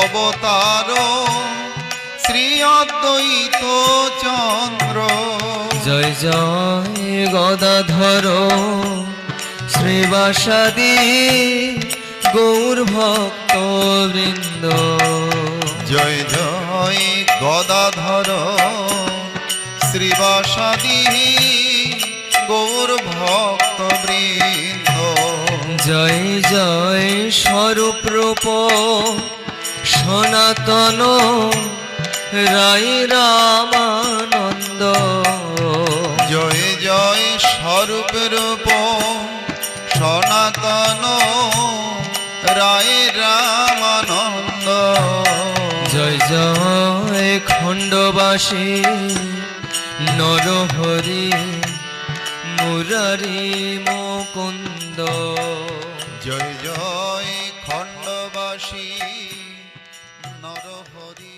অবতার শ্রী অদ্বৈত চন্দ্র। জয় জয় গদাধর শ্রীবাসাদি গৌর ভক্ত বৃন্দ জয় জয় গদাধর শ্রীবাসাদি গৌর ভক্ত বৃন্দ জয় জয় স্বরূপ রূপ সনাতন রায় রামানন্দ। জয় জয় স্বরূপ রূপ সনাতন রায় রামানন্দ। জয় জয় খণ্ডবাসী নরহরি মুরারি মুকুন্দ। জয় জয় খণ্ডবাসী নরহরি